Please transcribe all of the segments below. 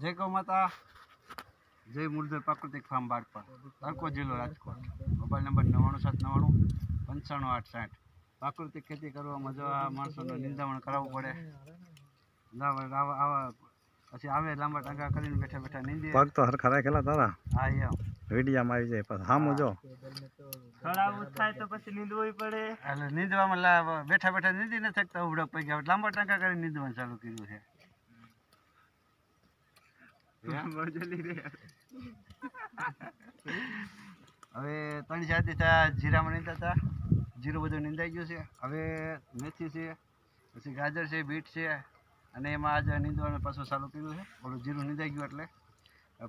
જય ગૌ માતા. જય મુરદર પ્રાકૃતિક ફાર્મ બાળપણ. તડકો જિલ્લો રાજકોટ. મોબાઈલ નંબર નવ્વાણું સાત નવ્વાણું પંચાણું આઠ સાઠ. પ્રાકૃતિક ખેતી કરવા મજા આ માણસોને નિંદામણ કરાવવું પડે. આવા પછી આવે લાંબા ટાંકા કરીને બેઠા બેઠા નીંદીએ પગ તો હરખા રાખેલા તારા. હા એમ. વિડીયામાં આવી જાય પછી. હા જો. ખરાબ થાય તો પછી નીંદવું પડે. એટલે નીંદવામાં લા- બેઠા બેઠા નીંદી ન શકતા ઉભડક પડી લાંબા ટાંકા કરીને નીંદવાનું ચાલુ કર્યું છે. હવે ત્રણ ચાર દી જીરામાં નીંદા હતા. જીરું બધું નીંદાઈ ગયું છે. હવે મેથી છે પછી ગાજર છે બીટ છે અને એમાં આજે નીંદવાનું પાછું ચાલુ કર્યું છે. ઓલું જીરું નીંદાઈ ગયું એટલે.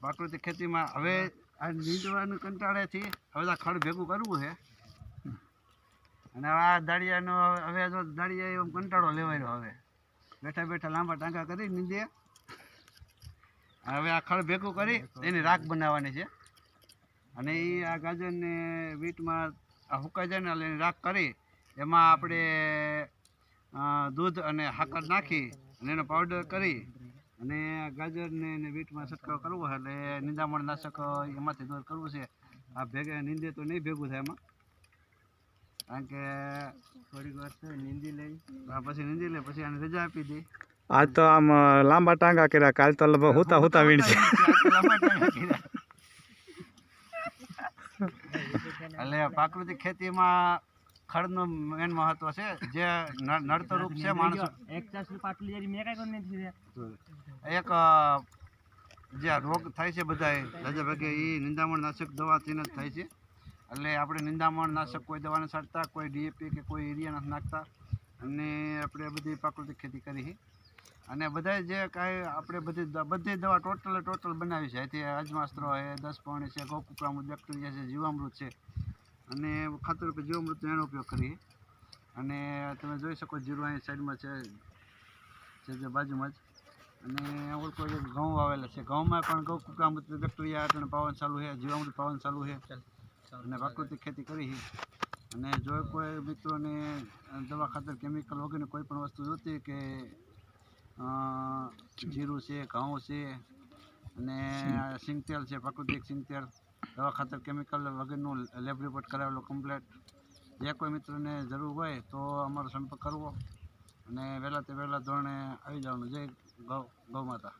પ્રાકૃતિક ખેતીમાં હવે આ નીંદવાનું કંટાળેથી હવે આ ખડ ભેગું કરવું છે. અને આ દાળિયાનો હવે જો દાળિયા એમ કંટાળો લેવાયો હવે. બેઠા બેઠા લાંબા ટાંકા કરી નીંદે. હવે આ ખડ ભેગું કરી એની રાખ બનાવવાની છે. અને એ આ ગાજરને વીટમાં હુકાઈ જાય ને એટલે એની રાખ કરી, એમાં આપણે દૂધ અને હાકર નાખી અને એનો પાવડર કરી અને આ ગાજરને અને વીટમાં છંટકાવ કરવો એટલે નિંદામણ નાશક એમાંથી દૂર કરવું છે. આ ભેગે, નીંદે તો નહીં ભેગું થાય એમાં. કારણ કે થોડીક વાર નીંદી લઈ પછી નીંદી લે, પછી આને રજા આપી દઈ આજ તો આમ લાંબા ટાંગા કર્યા કાલ તો લગભગ હુતા હુતા વીણશે એટલે પ્રાકૃતિક ખેતીમાં ખડનું મેન મહત્વ છે જે ન- નડતર રૂપ છે માણસ એક ચાસ પાટલી જરી મેં કાંઈ કરી નથી એક જે આ રોગ થાય છે બધા રજા ભાગે એ નિંદામણ નાશક દવાથી જ થાય છે. એટલે આપણે નિંદામણ નાશક કોઈ દવાને નથી છાંટતા કોઈ ડીએપી કે કોઈ યુરિયા નથી નાખતા. અને આપણે બધી પ્રાકૃતિક ખેતી કરી છે. અને બધા જે કાંઈ આપણે બધી બધી દવા ટોટલ ટોટલ બનાવી છે. અહીંથી અજમાસ્ત્ર છે દસ પાણી છે ગોકુકામૃત બેક્ટેરિયા છે જીવામૃત છે. અને ખાતર રૂપે જીવામૃતનો એનો ઉપયોગ કરીએ. અને તમે જોઈ શકો જીરું અહીં સાઈડમાં છે જે જે બાજુમાં જ. અને ઓળખો જે ઘઉં વાવેલા છે. ઘઉંમાં પણ ગૌ કુકરામૃત બેક્ટેરિયા આપણે પાવન ચાલુ છે જીવામૃત પાવન ચાલુ છે અને પ્રાકૃતિક ખેતી કરી છે. અને જો કોઈ મિત્રોને દવા ખાતર કેમિકલ વગેરે કોઈ પણ વસ્તુ જોતી કે જીરું છે, ઘઉં છે અને સિંગતેલ છે, પ્રાકૃતિક સિંગતેલ. દવા ખાતર કેમિકલ વગરનું લેબ રિપોર્ટ કરાવેલો કમ્પ્લેટ જે કોઈ મિત્રને જરૂર હોય તો અમારો સંપર્ક કરવો અને વહેલા તે વહેલા ધોરણે આવી જવાનું. જય ગૌ ગૌ માતા.